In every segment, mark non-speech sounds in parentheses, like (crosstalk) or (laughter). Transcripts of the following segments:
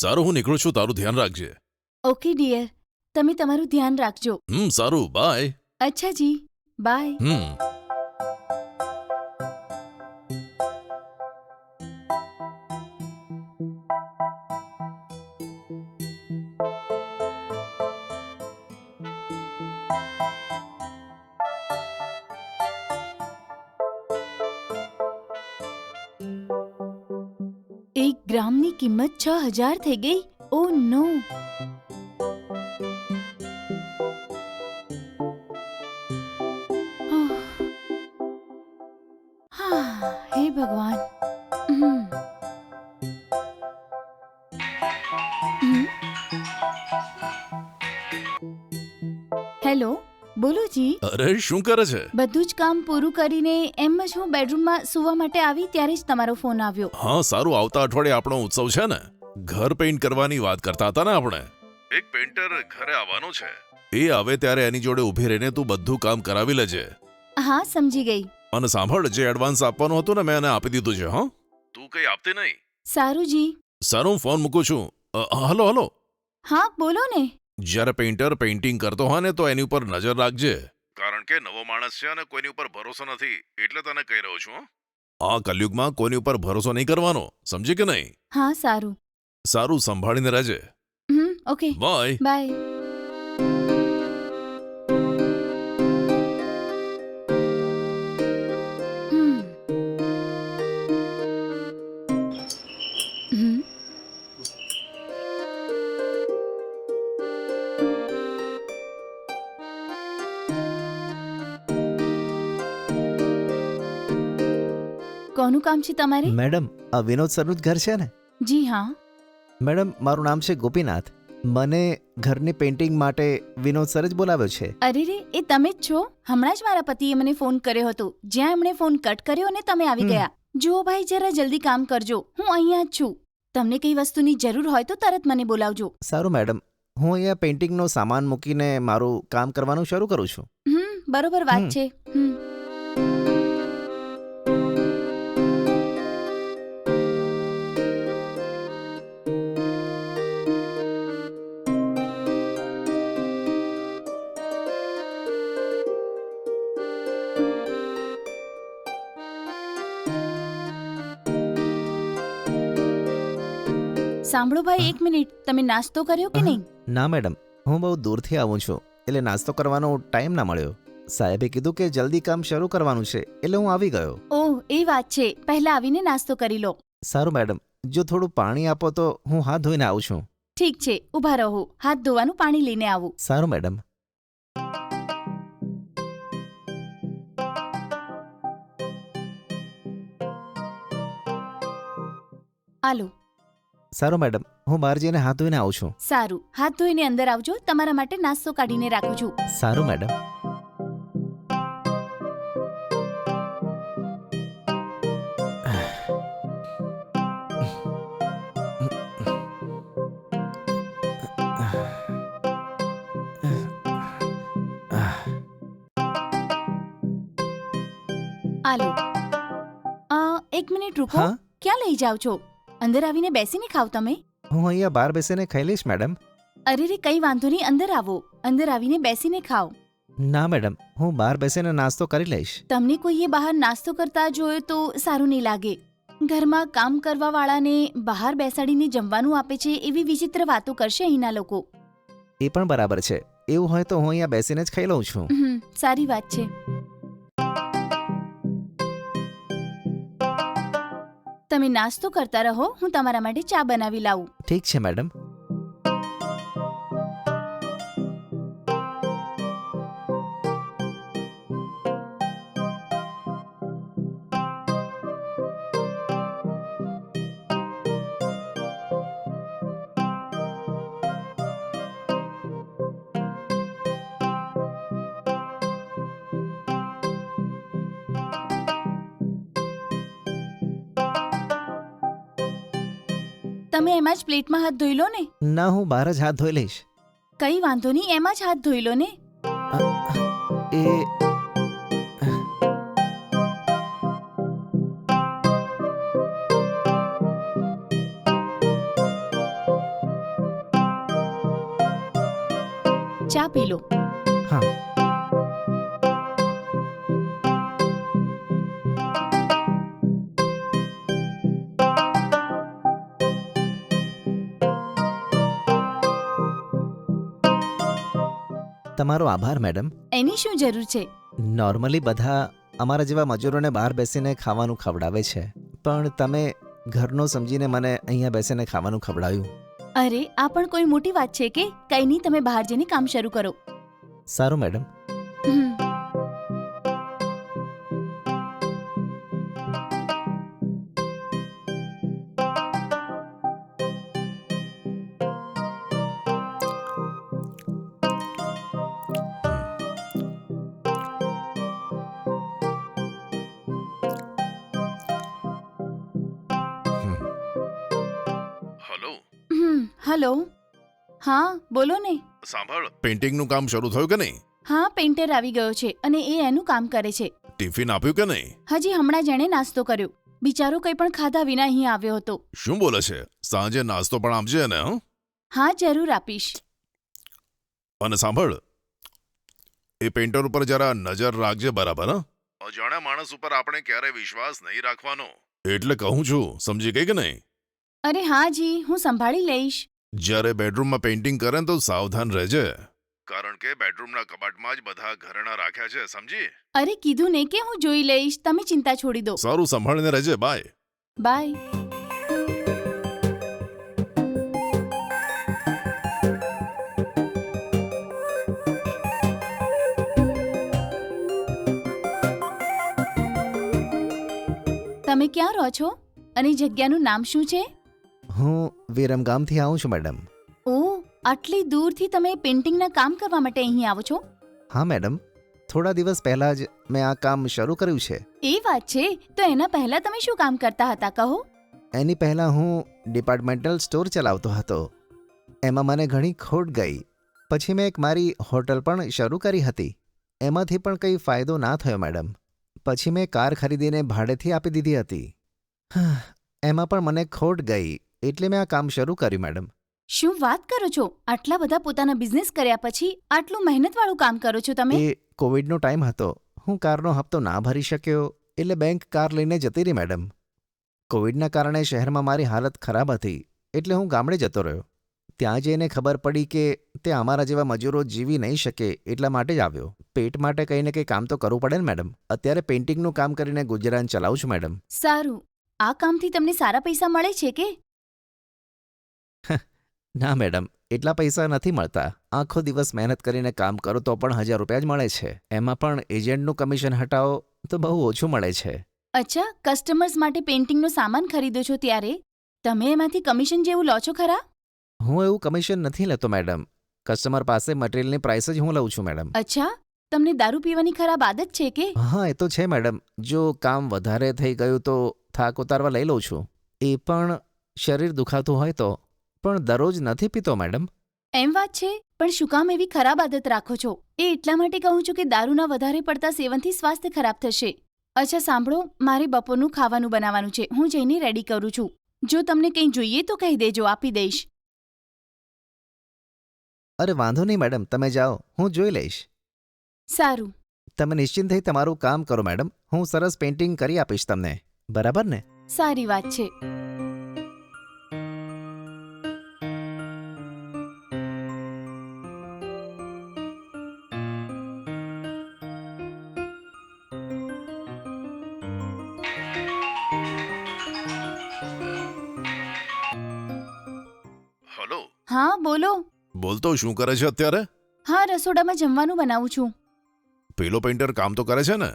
સારું હું નીકળું છું તારું ધ્યાન રાખજે. ઓકે ડિયર તમે તમારું ધ્યાન રાખજો. હમ સારું. બાય અચ્છા જી. બાય હમ. કિંમત છ હજાર થઈ ગઈ ઓ નો હા હે ભગવાન બોલો જી. અરે શું કરે છે? બધું જ કામ પૂરું કરીને એમ જ હું બેડરૂમમાં સૂવા માટે આવી ત્યારે જ તમારો ફોન આવ્યો. હા સારું આવતા અઠવાડિયે આપણો ઉત્સવ છે ને? ઘર પેઇન્ટ કરવાની વાત કરતા હતા ને આપણે? એક પેઇન્ટર ઘરે આવવાનો છે. એ આવે ત્યારે એની જોડે ઊભી રહીને તું બધું કામ કરાવી લેજે. હા સમજી ગઈ. અને સાંભળ જે એડવાન્સ આપવાનું હતું ને મેં એને આપી દીધું છે હા? તું કઈ આપતી નહીં? સારું જી. સારું હું ફોન મૂકું છું. Hello hello. હા બોલો ને. જ્યારે પેઇન્ટર પેઇન્ટિંગ કરતો હોય ને તો એની ઉપર નજર રાખજે. કારણ કે નવો માણસ છે અને કોઈની ઉપર ભરોસો નથી એટલે તને કહી રહ્યો છું હો. આ કલયુગમાં કોઈની ઉપર ભરોસો નહીં કરવાનો સમજી કે નહીં? હા સારું. સારું સંભાળીને રહેજે. હમ ઓકે. બાય બાય કોનું કામ છે તમારે? મેડમ આ વિનોદ સરનું જ ઘર છે ને? જી હા. મેડમ મારું નામ છે ગોપીનાથ. મને ઘરની પેઇન્ટિંગ માટે વિનોદ સર જ બોલાવ્યો છે. અરે રે એ તમે જ છો? હમણાં જ મારા પતિએ મને ફોન કર્યો હતો. જ્યાં એમણે ફોન કટ કર્યો અને તમે આવી ગયા. જુઓ ભાઈ જરા જલ્દી કામ કરજો. હું અહીંયા જ છું. તમને કઈ વસ્તુની જરૂર હોય તો તરત મને બોલાવજો. સારું મેડમ. હું અહીંયા પેઇન્ટિંગનો સામાન મૂકીને મારું કામ કરવાનું શરૂ કરું છું. હમ બરોબર વાત છે. હમ. સાંભળો ભાઈ એક મિનિટ. તમે નાસ્તો કર્યો કે નહીં? ના મેડમ. હું બહુ દૂરથી આવું છું. એટલે નાસ્તો કરવાનો ટાઈમ ના મળ્યો. સાહેબે કીધું કે જલ્દી કામ શરૂ કરવાનું છે એટલે હું આવી ગયો. ઓહ એ વાત છે. પહેલા આવીને નાસ્તો કરી લો. સારું મેડમ. જો થોડું પાણી આપો તો હું હાથ ધોઈને આવું છું. ઠીક છે ઊભા રહો. હાથ ધોવાનું પાણી લઈને આવું. સારું મેડમ. આલો સારું મેડમ હું બહાર જઈને હાથ ધોઈને આવું છું. સારું. હાથ ધોઈને અંદર આવજો. તમારા માટે નાસ્તો કાઢીને રાખું છું. સારું મેડમ. આલો. અ, એક મિનિટ રૂકો. હા? ક્યાં લઈ જાઓ છો? અંદર આવીને બેસીને ખાવ તમે? હું અહીંયા બહાર બેસીને ખાઈ લઈશ મેડમ. અરે રે કઈ વાંધો નહીં અંદર આવો. અંદર આવીને બેસીને ખાઓ ના મેડમ. હું બહાર બેસીને નાસ્તો કરી લઈશ. તમને કોઈએ બહાર નાસ્તો કરતા જોયો તો સારું નહીં લાગે. ઘરમાં કામ કરવા વાળાને બહાર બેસાડીને જમવાનું આપે છે એવી વિચિત્ર વાતો કરશે અહીંના લોકો. એ પણ બરાબર છે. એવું હોય તો હું અહીંયા બેસીને જ ખાઈ લઉં છું. હમ, સારી વાત છે. તમે નાસ્તો કરતા રહો હું તમારા માટે ચા બનાવી લાવું. ઠીક છે મેડમ. એમ જ પ્લેટમાં હાથ ધોઈ લો ને. ના હું બહાર જ હાથ ધોઈ લઈશ. કઈ વાંધો નહીં એમાં જ હાથ ધોઈ લો ને. એ ચા પી લો. હા. તમારો આભાર મેડમ. એની શું જરૂર છે? નોર્મલી બધા અમારા જેવા મજૂરોને બહાર બેસીને ખાવાનું ખવડાવે છે. પણ તમે ઘરનો સમજીને મને અહીંયા બેસીને ખાવાનું ખવડાવ્યું. અરે આ પણ કોઈ મોટી વાત છે કે? કઈ નહીં તમે બહાર જઈને કામ શરૂ કરો. સારું મેડમ. હા બોલો ને. સાંભળ. પેઇન્ટિંગનું કામ શરૂ થયું કે નહીં? હા પેઇન્ટર આવી ગયો છે અને એ એનું કામ કરે છે. ટિફિન આપ્યું કે નહીં? હજી હમણાં જેણે નાસ્તો કર્યો. બિચારો કંઈ પણ ખાધા વિના અહીં આવ્યો હતો. શું બોલે છે? સાંજે નાસ્તો પણ આપજે ને હં? હા જરૂર આપીશ. અને સાંભળ. એ પેઇન્ટર ઉપર જરા નજર રાખજે બરાબર હં? અજાણ્યા માણસ ઉપર આપણે ક્યારે વિશ્વાસ નહીં રાખવાનો? એટલે કહું છું સમજી ગઈ કે નહીં? અરે હા જી હું સંભાળી લઈશ. જ્યારે બેડરૂમમાં પેઇન્ટિંગ કરે તો સાવધાન રહેજે. કારણ કે બેડરૂમના કબાટમાં જ બધા ઘરેણા રાખ્યા છે સમજી? અરે કીધું ને કે હું જોઈ લઈશ. તમે ચિંતા છોડી દો. સારું સંભાળીને રહેજે. બાય બાય તમે ક્યાં રહો છો? અને જગ્યાનું નામ શું છે? હું વિરમગામથી આવું છું મેડમ. ઓ આટલી દૂરથી તમે પેઇન્ટિંગના કામ કરવા માટે અહીં આવો છો? હા મેડમ. થોડા દિવસ પહેલા જ મેં આ કામ શરૂ કર્યું છે. એ વાત છે? તો એના પહેલા તમે શું કામ કરતા હતા કહો? એની પહેલાં હું ડિપાર્ટમેન્ટલ સ્ટોર ચલાવતો હતો. એમાં મને ઘણી ખોટ ગઈ. પછી મેં એક મારી હોટલ પણ શરૂ કરી હતી. એમાંથી પણ કંઈ ફાયદો ના થયો મેડમ. પછી મેં કાર ખરીદીને ભાડેથી આપી દીધી હતી. (sighs) એમાં પણ મને ખોટ ગઈ. એટલે મેં આ કામ શરૂ કર્યું મેડમ. શું વાત કરો છો? આટલા બધા પોતાના બિઝનેસ કર્યા પછી આટલું મહેનતવાળું કામ કરો છો તમે? એ કોવિડનો ટાઈમ હતો. હું કારનો હપ્તો ના ભરી શક્યો એટલે બેંક કાર લઈને જતી રહી મેડમ. કોવિડના કારણે શહેરમાં મારી હાલત ખરાબ હતી એટલે હું ગામડે જતો રહ્યો. ત્યાં જઈને ખબર પડી કે તે અમારા જેવા મજૂરો જીવી નહીં શકે એટલા માટે જ આવ્યો. પેટ માટે કંઈ ને કંઈ કામ તો કરવું પડે ને મેડમ. અત્યારે પેઇન્ટિંગનું કામ કરીને ગુજરાન ચલાવું છું મેડમ. સારું. આ કામથી તમને સારા પૈસા મળે છે કે? (laughs) ના મેડમ. એટલા પૈસા નથી મળતા. આખો દિવસ મહેનત કરીને કામ કરો તો પણ હજાર રૂપિયા જ મળે છે. એમાં પણ એજન્ટનું કમિશન હટાવો તો બહુ ઓછું મળે છે. અચ્છા કસ્ટમર્સ માટે પેઇન્ટિંગનો સામાન ખરીદો છો ત્યારે? તમે એમાંથી કમિશન જેવું લો છો ખરા? હું એવું કમિશન નથી લેતો મેડમ. કસ્ટમર પાસે મટીરિયલની પ્રાઇસ જ હું લઉં છું મેડમ. અચ્છા તમને દારૂ પીવાની ખરાબ આદત છે કે? હા એ તો છે મેડમ. જો કામ વધારે થઈ ગયું તો થાક ઉતારવા લઈ લઉં છું. એ પણ શરીર દુખાતું હોય તો. પણ દરરોજ નથી પીતો મેડમ. એમ વાત છે પણ શું કામ એવી ખરાબ આદત રાખો છો? એ એટલા માટે કહું છું કે દારૂના વધારે પડતા સેવનથી સ્વાસ્થ્ય ખરાબ થશે. અચ્છા સાંભળો મારે બપોરનું ખાવાનું બનાવવાનું છે. હું જઈને રેડી કરું છું. જો તમને કંઈ જોઈએ તો કહી દેજો આપી દઈશ. અરે વાંધો નહીં મેડમ. તમે જાઓ. હું જોઈ લઈશ. સારું. તમે નિશ્ચિંત થઈ તમારું કામ કરો મેડમ. હું સરસ પેઇન્ટિંગ કરી આપીશ તમને. બરાબર ને? સારી વાત છે. હા બોલો. બોલતો શું કરે છે અત્યારે? હા રસોડામાં જમવાનું બનાવું છું. પેલો પેઇન્ટર કામ તો કરે છે ને?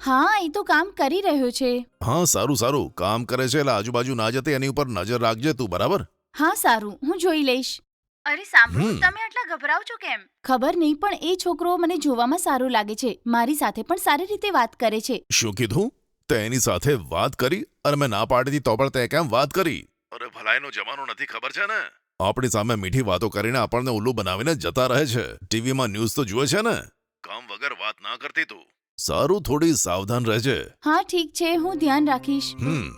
હા એ તો કામ કરી રહ્યો છે. હા સારું સારું. કામ કરે છે એટલે આજુબાજુ ના જતી એની ઉપર નજર રાખજે તું બરાબર? હા સારું. હું જોઈ લઈશ. અરે સાંભળો હમ. તમે આટલા ગભરાવ છો કેમ? ખબર નહીં પણ એ છોકરો મને જોવામાં સારો લાગે છે. મારી સાથે પણ સારી રીતે વાત કરે છે. શું કીધું? તે એની સાથે વાત કરી અને મેં ના પાડી હતી તો પણ તે કેમ વાત કરી? અરે ભલાઈનો જમાનો નથી ખબર છે ને? આપણી સામે મીઠી વાતો કરીને આપણને ઉલ્લુ બનાવીને જતા રહે છે. ટીવીમાં ન્યૂઝ તો જુએ છે ને? કામ વગર વાત ના કરતી તું. સારું થોડી સાવધાન રહેજે. હા ઠીક છે હું ધ્યાન રાખીશ. હમ.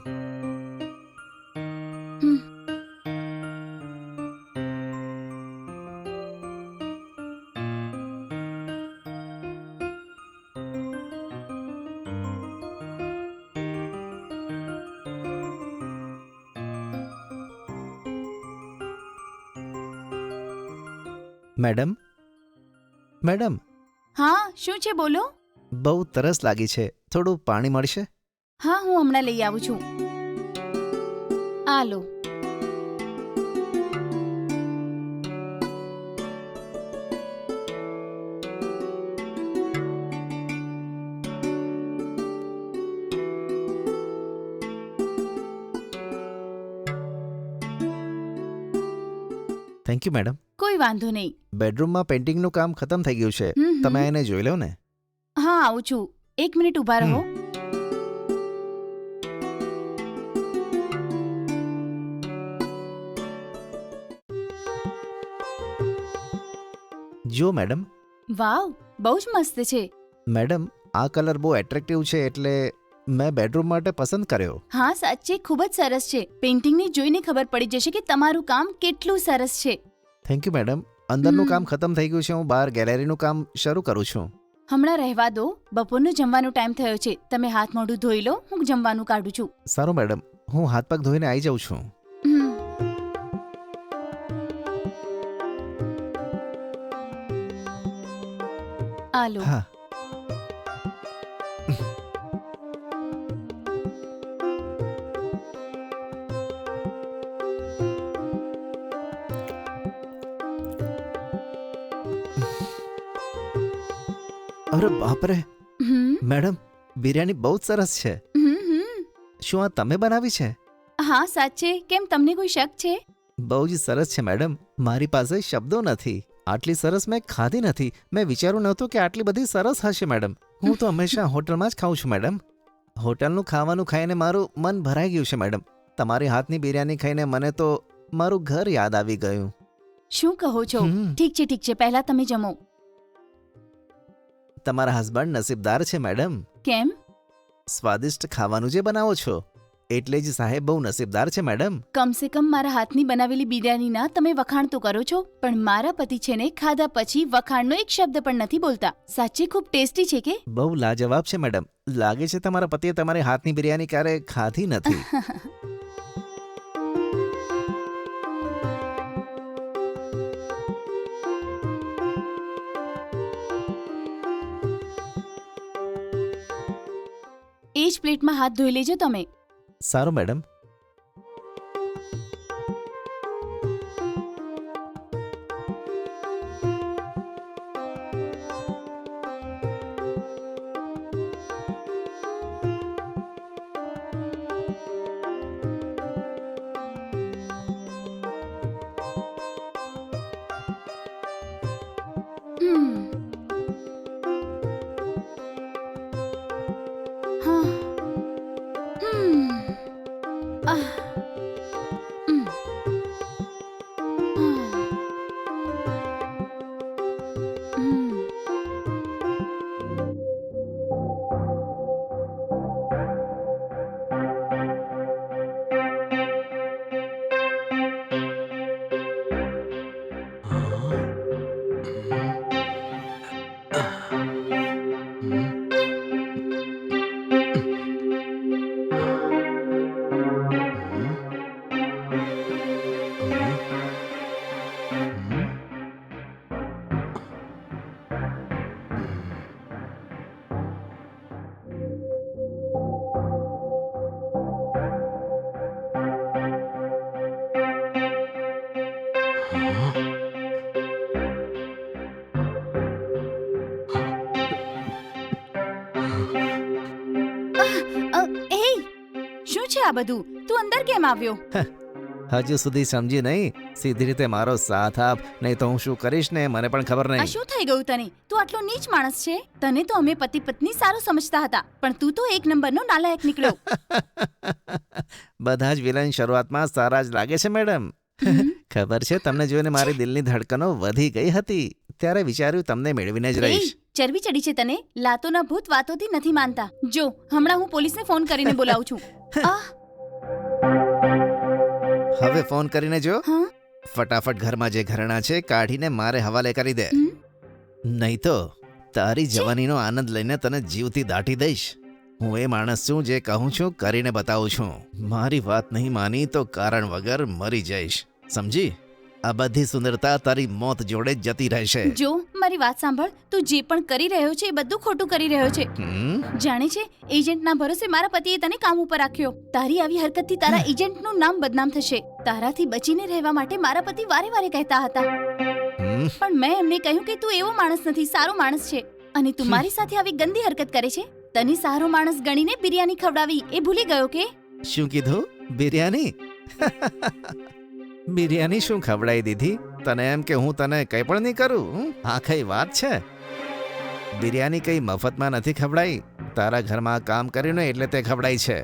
મેડમ? મેડમ? હા શું છે બોલો? બહુ તરસ લાગી છે. થોડું પાણી મળશે? હા હું હમણાં લઈ આવું છું. આ લો. થેન્ક યુ મેડમ કોઈ વાંધો નહીં. બેડરૂમમાં પેઇન્ટિંગનું કામ ખતમ થઈ ગયું છે. હમ, હમ. તમે એને જોઈ લો ને. હા આવું છું. એક મિનિટ ઊભા રહો. જો મેડમ. વાવ બહુ જ મસ્ત છે. મેડમ આ કલર બહુ એટ્રેક્ટિવ છે એટલે મેં બેડરૂમ માટે પસંદ કર્યો. હા સાચે. ખૂબ જ સરસ છે. પેઇન્ટિંગને જોઈને ખબર પડી જશે કે તમારું કામ કેટલું સરસ છે. થેન્ક યુ મેડમ અંદરનું કામ ખતમ થઈ ગયું છે હું બહાર ગેલેરીનું કામ શરૂ કરું છું. હમણાં રહેવા દો. બપોરનું જમવાનો ટાઈમ થયો છે. તમે હાથ મોઢું ધોઈ લો હું જમવાનું કાઢું છું. સારું મેડમ હું હાથ પગ ધોઈને આવી જાઉં છું. આ લો હા અરે બાપ રે મેડમ બિરયાની બહુ જ સરસ છે. શું આ તમે બનાવી છે? હા સાચે. કેમ તમને કોઈ શક છે? બહુ જ સરસ છે મેડમ. મારી પાસે શબ્દો નથી. આટલી સરસ મેં ખાધી નથી. મેં વિચાર્યું નહોતું કે આટલી બધી સરસ હશે મેડમ. હું તો હંમેશા (laughs) હોટલમાં જ ખાઉં છું મેડમ. હોટલનું ખાવાનું ખાઈને મારું મન ભરાઈ ગયું છે મેડમ. તમારી હાથની બિરયાની ખાઈને મને તો મારું ઘર યાદ આવી ગયું. શું કહો છો? ઠીક છે ઠીક છે. પહેલા તમે જમો. તમારા હસબન્ડ નસીબદાર છે મેડમ. કેમ? સ્વાદિષ્ટ ખાવાનું જે બનાવો છો એટલે જ સાહેબ બહુ નસીબદાર છે મેડમ. કમસે કમ મારા હાથની બનાવેલી બિરયાનીના તમે વખાણ તો કરો છો પણ મારા પતિ છે ને ખાધા પછી વખાણનો એક શબ્દ પણ નથી બોલતા. સાચે ખૂબ ટેસ્ટી છે કે? બહુ લાજવાબ છે મેડમ. લાગે છે તમારા પતિએ તમારી હાથની બિરયાની ક્યારે ખાધી નથી. (laughs) એ જ પ્લેટમાં હાથ ધોઈ લેજો તમે. સારું મેડમ. હા. હમ. આ બધું? તું અંદર કેમ આવ્યો? હજુ સુધી સમજી નહીં. સીધી રીતે મારો સાથ આપ નહીં તો હું શું કરીશ ને મને પણ ખબર આ નહીં શું થઈ ગયું તને? તું આટલો નીચ માણસ છે. તને તો અમે પતિ પત્ની સારું સમજતા હતા પણ તું તો એક નંબરનો નાલાયક નીકળ્યો. (laughs) બધા જ વિલન શરૂઆતમાં સારા જ લાગે છે મેડમ હમ. (laughs) ખબર છે તમને જોઈને મારી દિલની ધડકનો વધી ગઈ હતી. ત્યારે વિચાર્યું તમને મેળવીને જ રહીશ. ચરબી ચડી છે તને? લાતોના ભૂત વાતોથી નથી માનતા. જો હમણાં હું પોલીસને ફોન કરીને બોલાવું છું. (laughs) આહ, હવે ફોન કરીને જો. હા? ફટાફટ ઘરમાં જે ઘરેણા છે કાઢીને મારે હવાલે કરી દે. નહીં તો તારી જવાનીનો આનંદ લઈને તને જીવથી દાટી દઈશ. હું એ માણસ છું જે કહું છું કરીને બતાવું છું. મારી વાત નહીં માની તો કારણ વગર મરી જઈશ. સમજી? આ બધી સુંદરતા તારી મોત જોડે જતી રહેશે. જો મારી વાત સાંભળ. તું જે પણ કરી રહ્યો છે એ બધું ખોટું કરી રહ્યો છે. જાણે છે એજન્ટના ભરોસે મારા પતિએ તને કામ ઉપર રાખ્યો તારી આવી હરકતથી તારા એજન્ટનું નામ બદનામ થશે. તારાથી બચીને રહેવા માટે મારા પતિ વારે વારે કહેતા હતા. પણ મેં એમને કહ્યું કે તું એવો માણસ નથી સારો માણસ છે. અને તું મારી સાથે આવી ગંદી હરકત કરે છે? તને સારો માણસ ગણીને બિરયાની ખવડાવી એ ભૂલી ગયો કે? શું કીધું? બિરયાની? (laughs) બિરયાની શું ખવડાવી દીધી? તને એમ કે હું તને કંઈ પણ નહીં કરું? આ કઈ વાત છે? બિરયાની કઈ મફતમાં નથી ખવડાઈ? તારા ઘરમાં કામ કર્યું ને એટલે તે ખવડાઈ છે.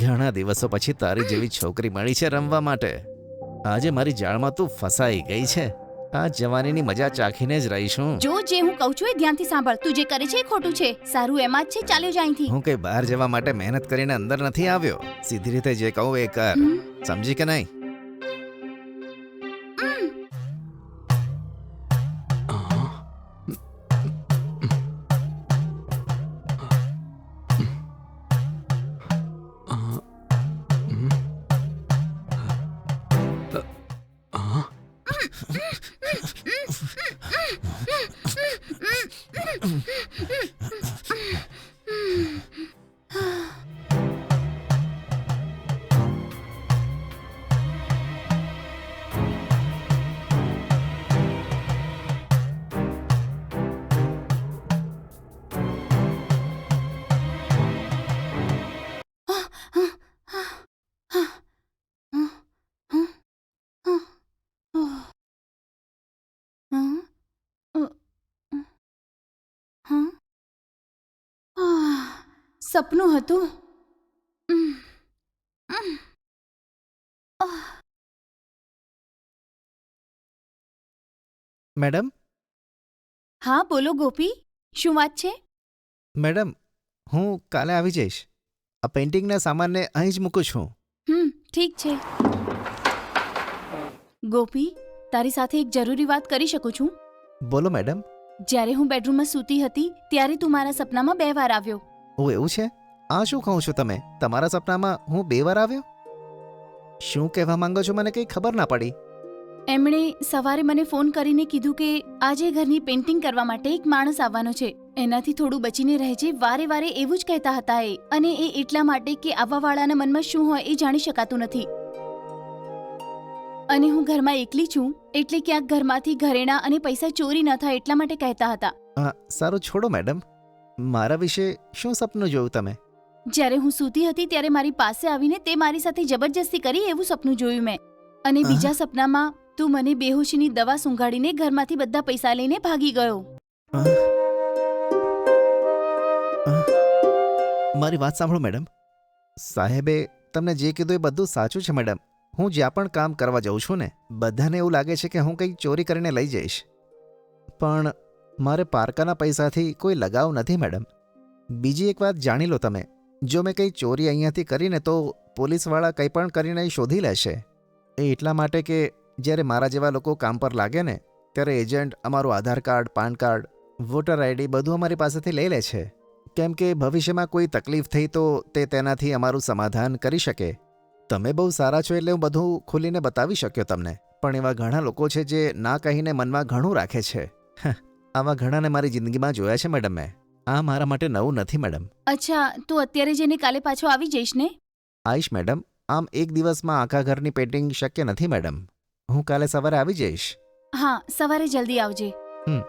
ઘણા દિવસો પછી તારી જેવી છોકરી મળી છે રમવા માટે. આજે મારી જાળમાં તું ફસાઈ ગઈ છે. આ જવાનીની મજા ચાખીને જ રહીશું જો જે હું કહું છું એ ધ્યાનથી સાંભળ. તું જે કરે છે એ ખોટું છે. સારું એમાં જ છે ચાલ્યો જાય અહીંથી. હું કઈ બહાર જવા માટે મહેનત કરીને અંદર નથી આવ્યો. સીધી રીતે જે કહું એ કર. સમજી કે નહીં? સપનું હતું. મેડમ? હા બોલો ગોપી શું વાત છે? મેડમ હું કાલે આવી જઈશ. આ પેઇન્ટિંગના સામાનને અહીં જ મૂકું છું. હમ ઠીક છે. ગોપી તારી સાથે એક જરૂરી વાત કરી શકું છું? બોલો મેડમ. જ્યારે હું બેડરૂમમાં સૂતી હતી ત્યારે તું મારા સપનામાં બે વાર આવ્યો. ઓ એવું છે? આ શું કહું છો તમે? તમારા સપનામાં હું બે વાર આવ્યો? શું કહેવા માંગો છો? મને કંઈ ખબર ના પડી. એમણે સવારે મને ફોન કરીને કીધું કે આજે ઘરની પેઇન્ટિંગ કરવા માટે એક માણસ આવવાનો છે. એનાથી થોડું બચીને રહેજે વારે વારે એવું જ કહેતા હતા એ. અને એ એટલા માટે કે આવવાવાળાના મનમાં શું હોય એ જાણી શકાતું નથી. અને હું ઘરમાં એકલી છું એટલે ક્યાંક ઘરમાંથી ઘરેણા અને પૈસા ચોરી ન થાય એટલા માટે કહેતા હતા. સારું છોડો મેડમ. મારા વિશે શું સપનું જોયું તમે? જ્યારે હું સૂતી હતી ત્યારે મારી પાસે આવીને તે મારી સાથે જબરજસ્તી કરી એવું સપનું જોયું મેં. અને બીજા સપનામાં તું મને બેહોશીની દવા સૂંઘાડીને ઘરમાંથી બધા પૈસા લઈને ભાગી ગયો? મારી વાત સાંભળો મેડમ. સાહેબે તમને જે કીધું એ બધું સાચું છે મેડમ. હું જ્યાં પણ કામ કરવા જાઉં છું ને બધાને એવું લાગે છે કે હું કંઈક ચોરી કરીને લઈ જઈશ. પણ મારે પારકાના પૈસાથી કોઈ લગાવ નથી, મેડમ. બીજી એક વાત જાણી લો તમે. જો મેં કંઈ ચોરી અહીંયાથી કરીને તો પોલીસવાળા કંઈ પણ કરીને શોધી લેશે. એ એટલા માટે કે જ્યારે મારા જેવા લોકો કામ પર લાગે ને, ત્યારે એજન્ટ અમારું Aadhaar card, PAN card, voter ID બધું અમારી પાસેથી લઈ લે છે. કેમ કે ભવિષ્યમાં કોઈ તકલીફ થઈ તો તે તેનાથી અમારું સમાધાન કરી શકે. તમે બહુ સારા છો એટલે હું બધું ખુલીને બતાવી શક્યો તમને. પણ એવા ઘણા લોકો છે જે ના કહીને મનમાં ઘણું રાખે છે. આવા ઘણાને મારી જિંદગીમાં જોયા છે મેડમ મેં. આ મારા માટે નવું નથી મેડમ. અચ્છા તું અત્યારે જઈને કાલે પાછો આવી જઈશ ને? આઈશ મેડમ. આમ એક દિવસમાં આખા ઘરની પેઇન્ટિંગ શક્ય નથી મેડમ. હું કાલે સવારે આવી જઈશ. હા સવારે જલ્દી આવજે. હમ.